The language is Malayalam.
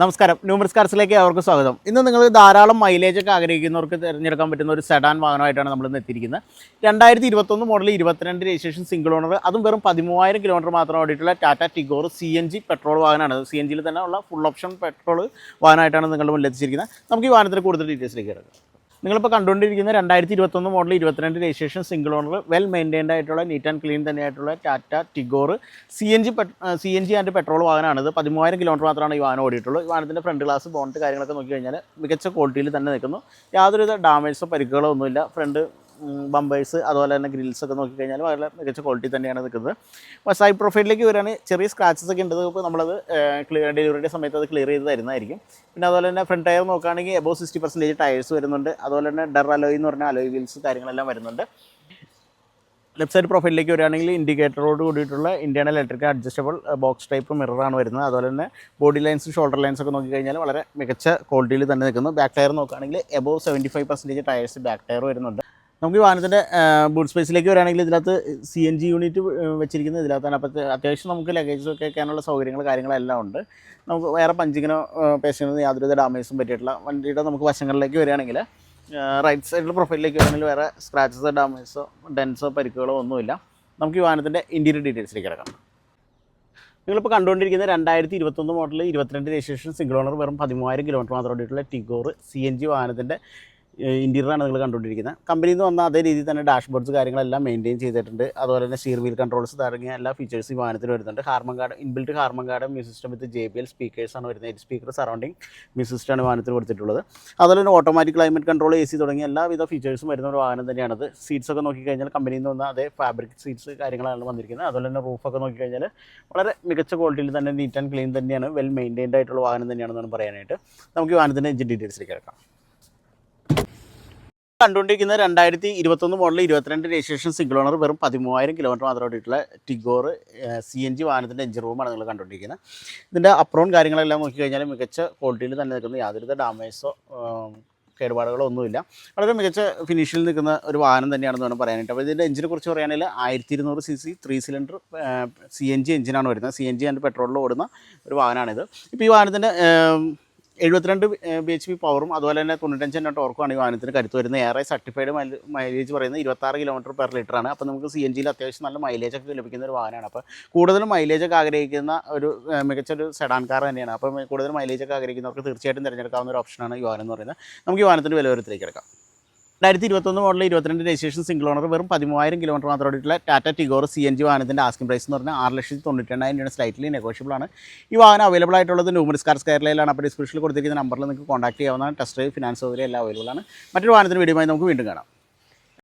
നമസ്കാരം. ന്യൂമർസ് കാർസിലേക്ക് അവർക്ക് സ്വാഗതം. ഇന്ന് നിങ്ങൾ ധാരാളം മൈലേജ് ഒക്കെ ആഗ്രഹിക്കുന്നവർക്ക് തിരഞ്ഞെടുക്കാൻ പറ്റുന്ന ഒരു സെഡാൻ വാഹനമായിട്ടാണ് നമ്മൾ ഇന്ന് എത്തിയിരിക്കുന്നത്. രണ്ടായിരത്തി ഇരുപത്തൊന്ന് മോഡൽ ഇരുപത്തിരണ്ട് രജിസ്ട്രേഷൻ സിംഗിൾ ഓണർ അതും വെറും പതിമൂവായിരം കിലോമീറ്റർ മാത്രം ഓടിയിട്ടുള്ള Tata Tigor C N G petrol വാഹനമാണ്. സി എൻ ജിയിൽ തന്നെ ഉള്ള ഫുൾ ഓപ്ഷൻ പെട്രോൾ വാഹനമായിട്ടാണ് നിങ്ങളുടെ മുന്നിൽ എത്തിച്ചിരിക്കുന്നത്. നമുക്ക് ഈ വാഹനത്തിന് കൂടുതൽ ഡീറ്റെയിൽസിലേക്ക് കിടക്കാം. നിങ്ങളിപ്പോൾ കണ്ടുകൊണ്ടിരിക്കുന്ന രണ്ടായിരത്തി ഇരുപത്തൊന്ന് മോഡൽ ഇരുപത്തിരണ്ട് registration single owner well maintained ആയിട്ടുള്ള neat and clean തന്നെയായിട്ടുള്ള Tata Tigor C N G C N G and petrol വാഹനമാണിത് പതിമൂവായിരം കിലോമീറ്റർ മാത്രമാണ് ഈ വാഹനം ഓടിയിട്ടുള്ളൂ. ഈ വാഹനത്തിന്റെ ഫ്രണ്ട് ഗ്ലാസ് ബോണ്ട് കാര്യങ്ങളൊക്കെ നോക്കി കഴിഞ്ഞാൽ മികച്ച ക്വാളിറ്റിയിൽ തന്നെ നിൽക്കുന്നു. യാതൊരുവിധ ഡാമേജ്സോ പരിക്കുകളോ ഒന്നുമില്ല ഫ്രണ്ട് ബമ്പേഴ്സ് അതുപോലെ തന്നെ ഗ്രിൽസ് ഒക്കെ നോക്കിക്കഴിഞ്ഞാൽ വളരെ മികച്ച ക്വാളിറ്റി തന്നെയാണ് നിൽക്കുന്നത്. അപ്പോൾ സൈഡ് പ്രൊഫൈലിലേക്ക് വരികയാണെങ്കിൽ ചെറിയ സ്ക്രാച്ചസ് ഒക്കെ ഉണ്ട്. ഇപ്പോൾ നമ്മളത് ക്ലിയർ ഡെലിവറിയുടെ സമയത്ത് അത് ക്ലിയർ ചെയ്ത് തരുന്നതായിരിക്കും. പിന്നെ അതുപോലെ തന്നെ ഫ്രണ്ട് ടയർ നോക്കുകയാണെങ്കിൽ എബോ സിക്സ്റ്റി പെർസെന്റേജ് ടയേഴ്സ് വരുന്നുണ്ട്. അതുപോലെ തന്നെ ഡർ അലോയ് എന്ന് പറഞ്ഞ അലോയ് വീൽസ് കാര്യങ്ങളെല്ലാം വരുന്നുണ്ട്. ലെഫ്റ്റ് സൈഡ് പ്രൊഫൈലിലേക്ക് വരികയാണെങ്കിൽ ഇൻഡിക്കേറ്ററോട് കൂടിയിട്ടുള്ള Indian electric adjustable box type മിററാണ് വരുന്നത്. അതുപോലെ തന്നെ ബോഡി ലൈൻസ് ഷോൾഡർ ലൈൻസ് ഒക്കെ നോക്കിക്കഴിഞ്ഞാൽ വളരെ മികച്ച ക്വാളിറ്റിയിൽ തന്നെ നിൽക്കുന്നു. ബാക്ക് ടയർ നോക്കുകയാണെങ്കിൽ above seventy five percentage tyres back tyre വരുന്നുണ്ട്. നമുക്ക് ഈ വാഹനത്തിന്റെ ബൂട്ട് സ്പേസിലേക്ക് വരികയാണെങ്കിൽ ഇതിനകത്ത് സി എൻ ജി യൂണിറ്റ് വെച്ചിരിക്കുന്നത് ഇതിനകത്താണ്. അപ്പോൾ അത്യാവശ്യം നമുക്ക് ലഗേജസ് ഒക്കെ വെക്കാനുള്ള സൗകര്യങ്ങൾ കാര്യങ്ങളെല്ലാം ഉണ്ട്. നമുക്ക് വേറെ പഞ്ചിങ്ങിനോ പേഷ്യനോ യാതൊരുവിധ ഡാമേജും പറ്റിയിട്ടില്ല. വണ്ടിയുടെ നമുക്ക് വശങ്ങളിലേക്ക് വരികയാണെങ്കിൽ റൈറ്റ് സൈഡിലെ പ്രൊഫൈലിലേക്ക് വരികയാണെങ്കിൽ വേറെ സ്ക്രാച്ചസോ ഡാമേജസോ ഡെൻസോ പരിക്കുകളോ ഒന്നുമില്ല. നമുക്ക് ഈ വാഹനത്തിന്റെ ഇന്റീരിയർ ഡീറ്റെയിൽസിലേക്ക് കിടക്കാം. നിങ്ങളിപ്പോൾ കണ്ടുകൊണ്ടിരിക്കുന്ന രണ്ടായിരത്തി ഇരുപത്തൊന്ന് മോഡൽ ഇരുപത്തിരണ്ട് രജിസ്ട്രേഷൻ സിംഗിൾ ഓണർ വെറും പതിമൂവായിരം കിലോമീറ്റർ മാത്രം ഓടിയിട്ടുള്ള ടിഗോർ സി എൻ ജി വാഹനത്തിന്റെ ഇന്റീരിയറാണ് നിങ്ങൾ കണ്ടുകൊണ്ടിരിക്കുന്നത്. കമ്പനിയിൽ നിന്ന് വന്ന അതേ രീതിയിൽ തന്നെ ഡാഷ്ബോർഡ്സ് കാര്യങ്ങളെല്ലാം മെയിന്റെയിൻ ചെയ്തിട്ടുണ്ട്. അതുപോലെ തന്നെ സ്റ്റീർ വീൽ കൺട്രോൾസ് തുടങ്ങിയ എല്ലാ ഫീച്ചേഴ്സ് വാഹനത്തിൽ വരുന്നുണ്ട്. Harman Kardon inbuilt Harman Kardon music system with J B L സ്പീക്കേഴ്സാണ് വരുന്നത്. എയ്റ്റ് സ്പീക്കർ സറൗണ്ടിങ് മ്യൂസിക് സിസ്റ്റമാണ് വാഹനത്തിൽ കൊടുത്തിട്ടുള്ളത്. അതുപോലെ തന്നെ automatic climate control A C തുടങ്ങിയ എല്ലാവിധ ഫീച്ചേഴ്സും വരുന്ന ഒരു വാഹനം തന്നെയാണത് സീറ്റ്സ് ഒക്കെ നോക്കിക്കഴിഞ്ഞാൽ കമ്പനിയിൽ നിന്ന് വന്ന അതേ ഫാബ്രിക് സീറ്റ്സ് കാര്യങ്ങളാണ് വന്നിരിക്കുന്നത്. അതുപോലെ തന്നെ റൂഫൊക്കെ നോക്കിക്കഴിഞ്ഞാൽ വളരെ മികച്ച ക്വാളിറ്റിയിൽ തന്നെ നീറ്റ് ആൻഡ് ക്ലീൻ തന്നെയാണ്. വെൽ മെയിന്റെയിൻഡ് ആയിട്ടുള്ള വാഹനം തന്നെയാണെന്നാണ് പറയാനായിട്ട്. നമുക്ക് വാഹനത്തിന്റെ എഞ്ചിൻ ഡീറ്റെയിൽസിലേക്ക് കിടക്കാം. കണ്ടുകൊണ്ടിരിക്കുന്ന രണ്ടായിരത്തി ഇരുപത്തൊന്ന് മോഡൽ ഇരുപത്തിരണ്ട് രജിസ്ട്രേഷൻ സിംഗിൾ ഓണർ വെറും പതിമൂവായിരം കിലോമീറ്റർ മാത്രം ഓടിയിട്ടുള്ള ടിഗോർ സി എൻ ജി വാഹനത്തിന്റെ എഞ്ചിൻ റൂമാണ് നിങ്ങൾ കണ്ടുകൊണ്ടിരിക്കുന്നത്. ഇതിന്റെ അപ്രോൺ കാര്യങ്ങളെല്ലാം നോക്കിക്കഴിഞ്ഞാൽ മികച്ച ക്വാളിറ്റിയിൽ തന്നെ നിൽക്കുന്ന യാതൊരുവിധ ഡാമേജോ കേടുപാടുകളോ ഒന്നുമില്ല. വളരെ മികച്ച ഫിനിഷിൽ നിൽക്കുന്ന ഒരു വാഹനം തന്നെയാണെന്ന് വേണം പറയാനായിട്ട്. അപ്പോൾ ഇതിന്റെ എഞ്ചിനെ കുറിച്ച് പറയുകയാണെങ്കിൽ ആയിരത്തി ഇരുന്നൂറ് C C three cylinder C N G എഞ്ചിനാണ് വരുന്നത്. സി എൻ ജി ആൻഡ് പെട്രോളിൽ ഓടുന്ന ഒരു വാഹനമാണിത്. ഇപ്പോൾ ഈ വാഹനത്തിന്റെ എഴുപത്തിരണ്ട് ബി എച്ച് പി പവറും അതുപോലെ തന്നെ തൊണ്ണൂറ്റഞ്ച് എണ്ണ ടോർക്കുമാണ് ഈ വാഹനത്തിന് കരുത്ത് വരുന്നത്. ഏറെ സർട്ടിഫൈഡ് മൈലേജ് പറയുന്നത് ഇരുപത്താറ് കിലോമീറ്റർ പെർ ലിറ്റർ ആണ്. അപ്പോൾ നമുക്ക് സി എൻ ജിയിൽ അത്യാവശ്യം നല്ല മൈലേജ് ഒക്കെ ലഭിക്കുന്ന ഒരു വാഹനമാണ്. അപ്പോൾ കൂടുതലും മൈലേജ് ഒക്കെ ആഗ്രഹിക്കുന്ന ഒരു മികച്ച ഒരു സെഡാൻ കാർ തന്നെയാണ്. അപ്പോൾ കൂടുതൽ മൈലേജ് ഒക്കെ ആഗ്രഹിക്കുന്നവർക്ക് തീർച്ചയായിട്ടും തിരഞ്ഞെടുക്കാവുന്ന ഒരു ഓപ്ഷനാണ് ഈ വാഹനം എന്ന് പറയുന്നത്. നമുക്ക് ഈ വാഹനത്തിന്റെ വിലവരത്തിലേക്ക് എടുക്കാം. രണ്ടായിരത്തി ഇരുപത്തൊന്ന് മോഡൽ ഇരുപത്തിരണ്ട് രജിസ്ട്രേഷൻ സിംഗിൾ ഓണർ വെറും പതിമൂവായിരം കിലോമീറ്റർ മാത്രം ഓടിയിട്ടുള്ള Tata Tigor C N G വാഹനത്തിന്റെ ആസ്കിംഗ് പ്രൈസ് എന്ന് പറഞ്ഞാൽ ആറ് ലക്ഷത്തി തൊണ്ണൂറ്റെണ്ണായിരം രൂപ സ്ലൈറ്റ്ലി നെഗോഷ്യബിൾ ആണ്. ഈ വാഹനം അവൈലബിൾ ആയിട്ടുള്ളത് ന്യൂമറിസ് കാർ സ്കയറിലാണ് അപ്പോൾ ഡിസ്ക്രിപ്ഷനിൽ കൊടുത്തിരിക്കുന്ന നമ്പറിൽ നിങ്ങൾക്ക് കോൺടാക്ട് ചെയ്യാവുന്നതാണ്. ടെസ്റ്റ് ഡ്രൈവ് ഫിനാൻസ് സൗകര്യം എല്ലാം അവൈലബിൾ ആണ്. മറ്റൊരു വാഹനത്തിന് വീഡിയോ നമുക്ക് വീണ്ടും കാണാം.